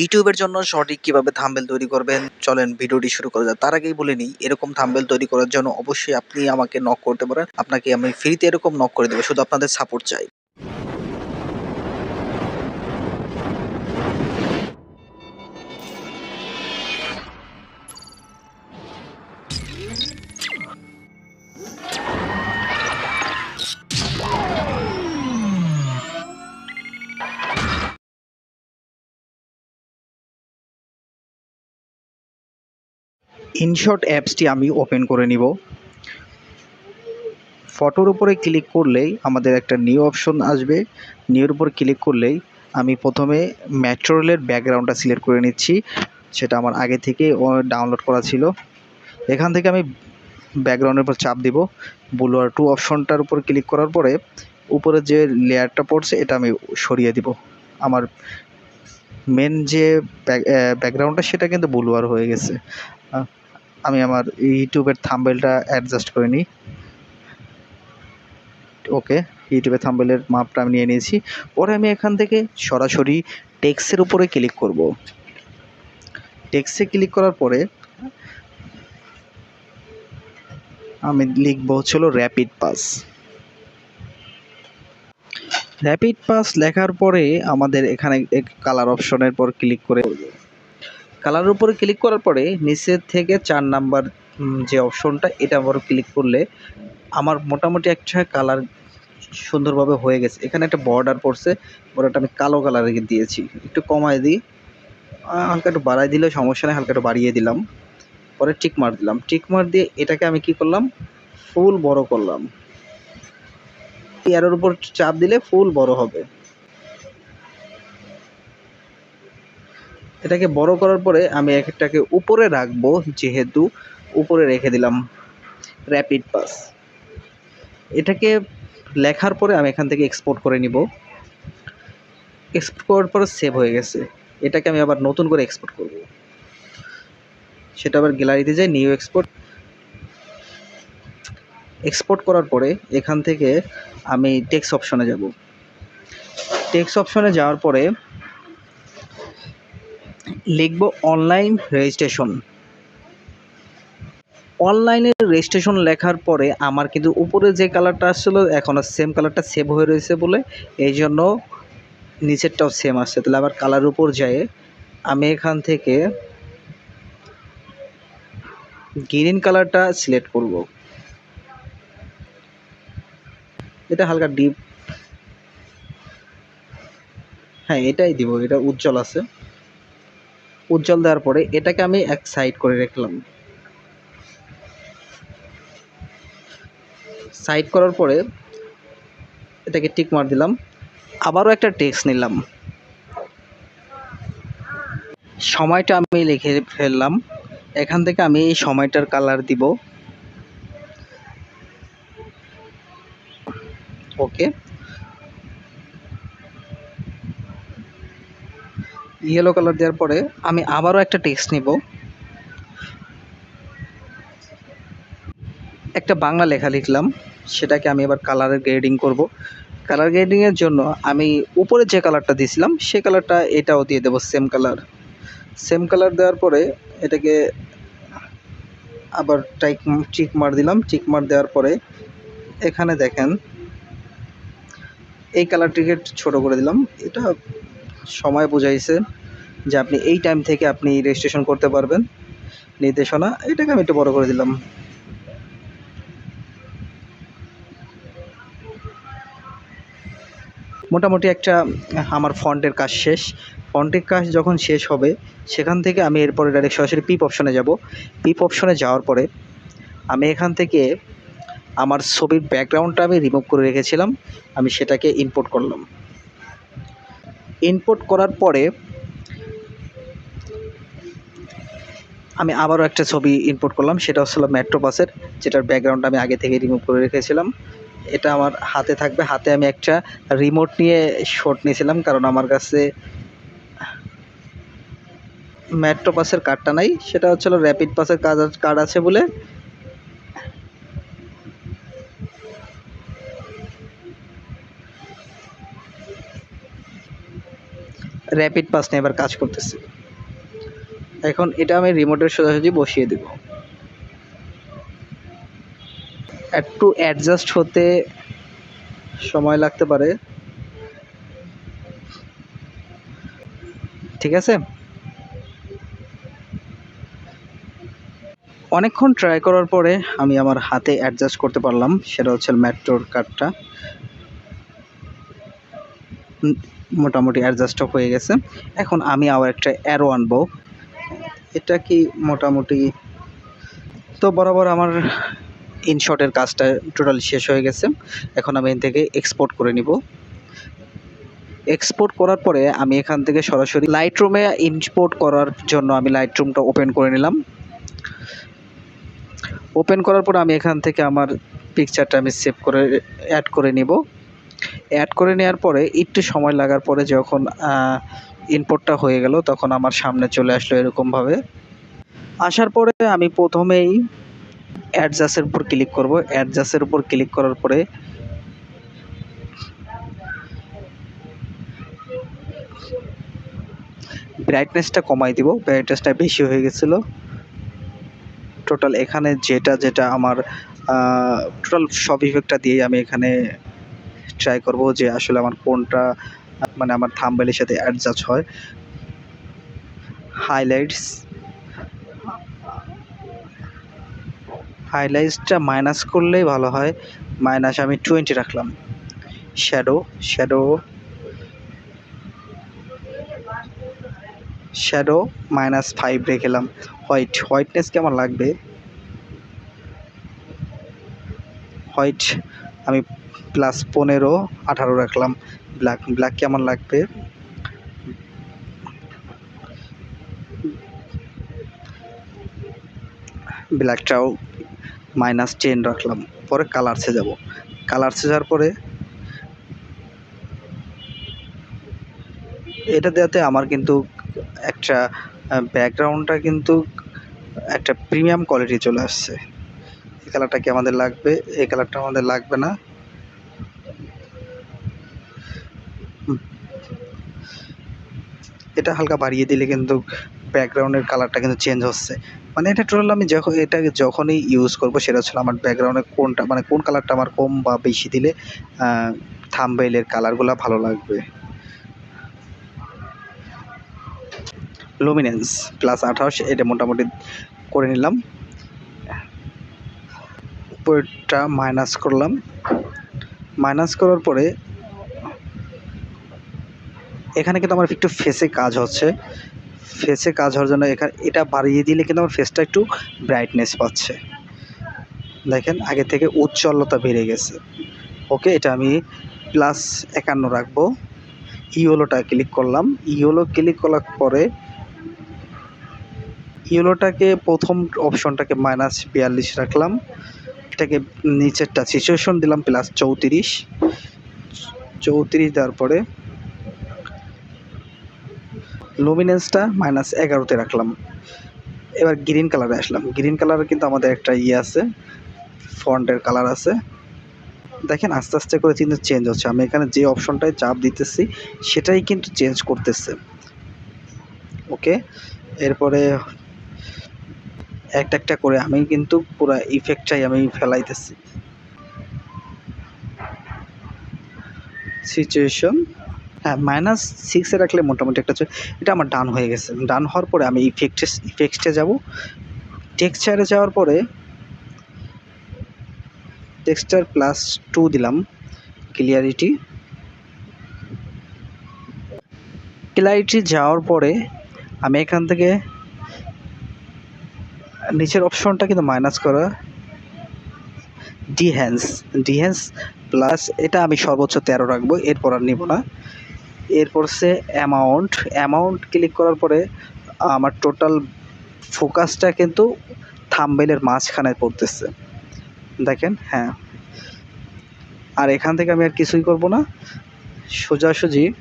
ইউটিউবের জন্য সঠিক কীভাবে থাম্বেল তৈরি করবেন? চলেন ভিডিওটি শুরু করা যাক। তার আগেই বলে নিই, এরকম থাম্বেল তৈরি করার জন্য অবশ্যই আপনি আমাকে নক করতে পারেন। আপনাকে আমি ফ্রিতে এরকম নক করে দেবো, শুধু আপনাদের সাপোর্ট চাই। ইনশট অ্যাপসটি আমি ওপেন করে নিব। ফটোর উপরে ক্লিক করলেই আমাদের একটা নিউ অপশন আসবে। নিউর উপর ক্লিক করলেই আমি প্রথমে ম্যাট্রোলের ব্যাকগ্রাউন্ডটা সিলেক্ট করে নিচ্ছি। সেটা আমার আগে থেকে ডাউনলোড করা ছিল। এখান থেকে আমি ব্যাকগ্রাউন্ডের উপর চাপ দিব। বুলোয়ার টু অপশনটার উপর ক্লিক করার পরে উপরে যে লেয়ারটা পড়ছে, এটা আমি সরিয়ে দিব। আমার মেন যে ব্যাকগ্রাউন্ডটা সেটা কিন্তু বুলোয়ার হয়ে গেছে। আমি আমার ইউটিউবের থাম্বেলটা অ্যাডজাস্ট করে নিই। ওকে ইউটিউবে থাম্বেলের মাপটা আমি নিয়ে নিয়েছি। পরে আমি এখান থেকে সরাসরি টেক্সের উপরে ক্লিক করব। টেক্সে ক্লিক করার পরে আমি লিখব হচ্ছিল র্যাপিড পাস র্যাপিড পাস লেখার পরে আমাদের এখানে কালার অপশনের পর ক্লিক করে কালার উপরে ক্লিক করার পরে নিচের থেকে চার নাম্বার যে অপশনটা, এটা আবার ক্লিক করলে আমার মোটামুটি একটা কালার সুন্দরভাবে হয়ে গেছে। এখানে একটা বর্ডার পড়ছে বর্ডারটা আমি কালো কালারে দিয়েছি। একটু কমায় দিই। হালকা একটু বাড়াই দিলে সমস্যা নেই, হালকা একটু বাড়িয়ে দিলাম। পরে টিক মার দিলাম। টিক মার দিয়ে এটাকে আমি কি করলাম? ফুল বড় করলাম। এর উপর চাপ দিলে ফুল বড় হবে। এটাকে বড় করার পরে আমি একটাকে উপরে রাখব, যেহেতু উপরে রেখে দিলাম র্যাপিড পাস এটাকে লেখার পরে আমি এখান থেকে এক্সপোর্ট করে নিব। এক্সপোর্ট করার পরে সেভ হয়ে গেছে। এটাকে আমি আবার নতুন করে এক্সপোর্ট করব। সেটা আবার গ্যালারিতে যাই নিউ এক্সপোর্ট এক্সপোর্ট করার পরে এখান থেকে আমি টেক্সট অপশনে যাব। টেক্সট অপশনে যাওয়ার পরে লিখব অনলাইন রেজিস্ট্রেশন। অনলাইনে রেজিস্ট্রেশন লেখার পরে আমার কিন্তু উপরে যে কালারটা আসছিল, এখন সেম কালারটা সেভ হয়ে রয়েছে বলে, এই জন্য নিচেরটাও সেম আসছে। তাহলে আবার কালার উপর যায় আমি এখান থেকে গ্রিন কালারটা সিলেক্ট করব। এটা হালকা ডিপ হ্যাঁ এটাই দিব, এটা উজ্জ্বল আছে। উজ্জ্বল দেওয়ার পরে এটাকে আমি এক সাইড করে রাখলাম। সাইড করার পরে এটাকে টিক মার দিলাম। আবারও একটা টেক্সট নিলাম। সময়টা আমি লিখে ফেললাম। এখান থেকে আমি এই সময়টার কালার দিব। ওকে ইয়েলো কালার দেওয়ার পরে আমি আবারও একটা টেক্সট নিব। একটা বাংলা লেখা লিখলাম, সেটাকে আমি এবার কালারের গ্রেডিং করব। কালার গ্রেডিংয়ের জন্য আমি উপরে যে কালারটা দিয়েছিলাম, সে কালারটা এটাও দিয়ে দেবো সেম কালার সেম কালার দেওয়ার পরে এটাকে আবার টাইক চিক মার দিলাম। চিক মার দেওয়ার পরে এখানে দেখেন, এই কালারটিকে ছোট করে দিলাম। এটা সময় বোঝাইছে যে আপনি এই টাইম থেকে আপনি রেজিস্ট্রেশন করতে পারবেন। নির্দেশনা, এটাকে আমি একটু বড় করে দিলাম। মোটামুটি একটা, আমার ফন্টের কাজ শেষ। ফন্টের কাজ যখন শেষ হবে, সেখান থেকে আমি এরপরে ডাইরেক্ট সরাসরি পিপ অপশনে যাব। পিপ অপশনে যাওয়ার পরে আমি এখান থেকে আমার ছবির ব্যাকগ্রাউন্ডটা আমি রিমুভ করে রেখেছিলাম। আমি সেটাকে ইম্পোর্ট করলাম। ইম্পোর্ট করার পরে আমি আবারও একটা ছবি ইম্পোর্ট করলাম, সেটা হচ্ছিল মেট্রো বাসের যেটার ব্যাকগ্রাউন্ড আমি আগে থেকে রিমুভ করে রেখেছিলাম। এটা আমার হাতে থাকবে, হাতে আমি একটা রিমোট নিয়ে শট নিয়েছিলাম, কারণ আমার কাছে মেট্রো পাসের কার্ডটা নাই। সেটা হচ্ছিল র্যাপিড পাসের কার্ড কার্ড আছে বলে র্যাপিড পাস নিয়ে এবার কাজ করতেছি। এখন এটা আমি রিমোটের সোজাসুজি বসিয়ে দেব। একটু অ্যাডজাস্ট হতে সময় লাগতে পারে। ঠিক আছে? অনেকক্ষণ ট্রাই করার পরে আমি আমার হাতে অ্যাডজাস্ট করতে পারলাম, সেটা হচ্ছে ম্যাট্রোর কার্ডটা মোটামুটি অ্যাডজাস্ট হয়ে গেছে। এখন আমি আবার একটা অ্যারো আনব। এটা কি মোটামুটি? তো বরাবর আমার ইনশটের কাজটা টোটাল শেষ হয়ে গেছে। এখন আমি এখান থেকে এক্সপোর্ট করে নিব। এক্সপোর্ট করার পরে আমি এখান থেকে সরাসরি লাইট রুমে ইম্পোর্ট করার জন্য আমি লাইট রুমটা ওপেন করে নিলাম। ওপেন করার পর আমি এখান থেকে আমার পিকচারটা আমি সেভ করে অ্যাড করে নিব। অ্যাড করে নেওয়ার পরে একটু সময় লাগার পরে যখন ইনপুটটা হয়ে গেল তখন আমার সামনে চলে আসলো এরকমভাবে। আসার পরে আমি প্রথমেই অ্যাডজাস্টের উপর ক্লিক করব। অ্যাডজাস্টের উপর ক্লিক করার পরে ব্রাইটনেসটা কমাই দিব। ব্রাইটনেসটা বেশি হয়ে গেছিল। টোটাল এখানে যেটা যেটা আমার টোটাল সব ইফেক্টটা দিয়ে আমি এখানে ট্রাই করব যে আসলে আমার কোনটা মানে আমার থাম্বেলের সাথে অ্যাডজাস্ট হয়। হাইলাইটস হাইলাইটসটা মাইনাস করলেই ভালো হয়। মাইনাস আমি টোয়েন্টি রাখলাম। Shadow shadow shadow minus five রেখেলাম। White whiteness কেমন লাগবে? হোয়াইট আমি প্লাস পনেরো, আঠারো রাখলাম। ব্ল্যাক ব্ল্যাক কেমন লাগবে? ব্ল্যাকটাও মাইনাস টেন রাখলাম। পরে কালারসে যাব। কালারসে যাওয়ার পরে এটা দেওয়াতে আমার কিন্তু একটা ব্যাকগ্রাউন্ডটা কিন্তু একটা প্রিমিয়াম কোয়ালিটি চলে আসছে। এই কালারটা কি আমাদের লাগবে? এই কালারটা আমাদের লাগবে না। এটা হালকা বাড়িয়ে দিলে কিন্তু ব্যাকগ্রাউন্ডের কালারটা কিন্তু চেঞ্জ হচ্ছে। মানে এটা টোটাল আমি যখন এটা যখনই ইউজ করব সেটা হচ্ছে আমার ব্যাকগ্রাউন্ডে কোনটা মানে কোন কালারটা আমার কম বা বেশি দিলে থামবেলের কালারগুলো ভালো লাগবে। লুমিনেন্স প্লাস আঠাশ, এটা মোটামুটি করে নিলাম। উপরটা মাইনাস করলাম। মাইনাস করার পরে এখানে কিন্তু আমার একটু ফেসে কাজ হচ্ছে। ফেসে কাজ হওয়ার জন্য এখানে এটা বাড়িয়ে দিলে কিন্তু আমার ফেসটা একটু ব্রাইটনেস পাচ্ছে। দেখেন, আগে থেকে উজ্জ্বলতা বেড়ে গেছে। ওকে এটা আমি প্লাস একান্ন রাখব। ইয়োলোটা ক্লিক করলাম। ইয়োলো ক্লিক করার পরে ইয়েলোটাকে প্রথম অপশনটাকে মাইনাস বিয়াল্লিশ রাখলাম। এটাকে নিচেরটা সিচুয়েশন দিলাম প্লাস চৌত্রিশ। চৌত্রিশ দেওয়ার পরে লুমিনেন্সটা মাইনাস এগারোতে রাখলাম। এবার গ্রিন কালারে আসলাম। গ্রিন কালারে কিন্তু আমাদের একটা ইয়ে আছে, ফন্টের কালার আছে। দেখেন, আস্তে আস্তে করে কিন্তু চেঞ্জ হচ্ছে। আমি এখানে যে অপশনটায় চাপ দিতেছি, সেটাই কিন্তু চেঞ্জ করতেছে। ওকে? এরপরে একটা একটা করে আমি কিন্তু পুরো ইফেক্টটাই আমি ফেলাইতেছি। সিচুয়েশন হ্যাঁ মাইনাস সিক্সে রাখলে মোটামুটি একটা এটা আমার ডান হয়ে গেছে। ডান হওয়ার পরে আমি ইফেক্টে ইফেক্টে যাব। টেক্সচারে যাওয়ার পরে টেক্সচার প্লাস টু দিলাম ক্লিয়ারিটি ক্লিয়ারিটি যাওয়ার পরে আমি এখান থেকে নিচের অপশনটা কিন্তু মাইনাস করা। ডিহ্যান্স ডিহ্যান্স প্লাস এটা আমি সর্বোচ্চ তেরো রাখব, এরপর আর নিব না। এরপর সে অ্যামাউন্ট অ্যামাউন্ট ক্লিক করার পরে আমার টোটাল ফোকাসটা কিন্তু থাম্বেলের মাঝখানে পড়তেছে। দেখেন হ্যাঁ। আর এখান থেকে আমি আর কিছুই করব না। সোজাসুজি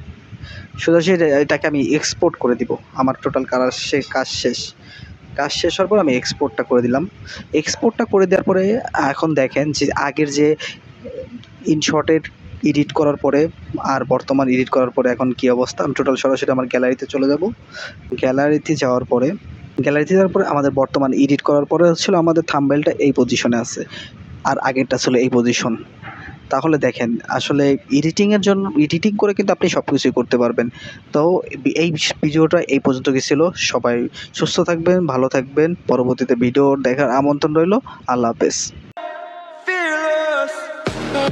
সোজাসুজি এটাকে আমি এক্সপোর্ট করে দিব। আমার টোটাল কালার সে, কাজ শেষ। কাজ শেষ হওয়ার পর আমি এক্সপোর্টটা করে দিলাম। এক্সপোর্টটা করে দেওয়ার পরে এখন দেখেন যে আগের যে ইনশটের এডিট করার পরে আর বর্তমান এডিট করার পরে এখন কি অবস্থা? আমি টোটাল সরাসরি আমার গ্যালারিতে চলে যাব। গ্যালারিতে যাওয়ার পরে গ্যালারিতে যাওয়ার পরে আমাদের বর্তমান এডিট করার পরে হচ্ছিল আমাদের থাম্বেলটা এই পজিশনে আছে। আর আগেরটা ছিল এই পজিশন তাহলে দেখেন, আসলে এডিটিংয়ের জন্য এডিটিং করে কিন্তু আপনি সব কিছুই করতে পারবেন। তো এই ভিডিওটা এই পর্যন্ত ছিল? সবাই সুস্থ থাকবেন, ভালো থাকবেন। পরবর্তীতে ভিডিও দেখার আমন্ত্রণ রইল। আল্লাহ হাফেজ। We'll